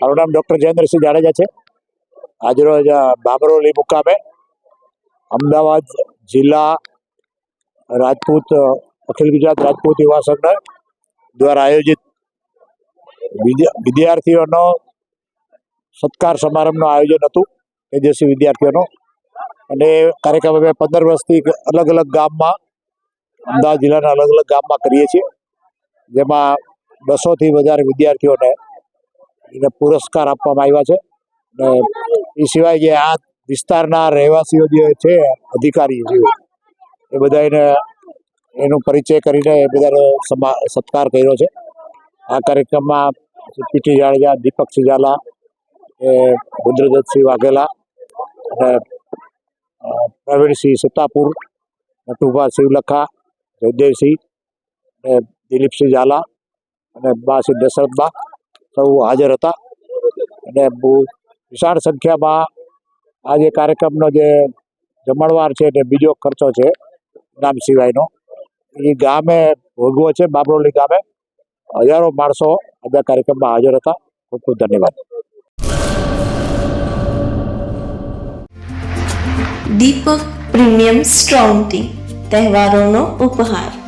મારું નામ ડૉક્ટર જયેન્દ્રસિંહ જાડેજા છે. આજરોજ બાબરોલી મુકામે અમદાવાદ જિલ્લા રાજપૂત અખિલ ગુજરાત રાજપૂત યુવા સંઘ દ્વારા આયોજિત વિદ્યાર્થીઓનો સત્કાર સમારંભનું આયોજન હતું. તેજસ્વી વિદ્યાર્થીઓનો. અને કાર્યક્રમ અમે પંદર વર્ષથી અલગ અલગ ગામમાં, અમદાવાદ જિલ્લાના અલગ અલગ ગામમાં કરીએ છીએ. જેમાં બસોથી વધારે વિદ્યાર્થીઓને એને પુરસ્કાર આપવામાં આવ્યા છે. અને એ સિવાય જે આ વિસ્તારના રહેવાસીઓ જે છે અધિકારી જે એ બધા એને એનો પરિચય કરીને એ બધાનો સત્કાર કર્યો છે. આ કાર્યક્રમમાં પીટી જાડેજા, દીપક ઝાલા એ રુદ્રદત્તસિંહ વાઘેલા અને પ્રવીણસિંહ સત્તાપુર નટુભા શિવલખા, જયદેવસિંહ અને દિલીપસિંહ ઝાલા અને બા શ્રી દશરથબા સૌ હાજર હતા. અને બહુ વિશાળ સંખ્યામાં આ જે કાર્યક્રમનો જે જમણવાર છે તે બીજો ખર્ચો છે, નામ સિવાયનો, એ ગામે ભોગવો છે, બાબરોલી ગામે. હજારો માણસો આ કાર્યક્રમમાં હાજર હતા. ખૂબ ખૂબ ધન્યવાદ. દીપક પ્રીમિયમ સ્ટ્રોંગ ટી તહેવારોનો ઉપહાર.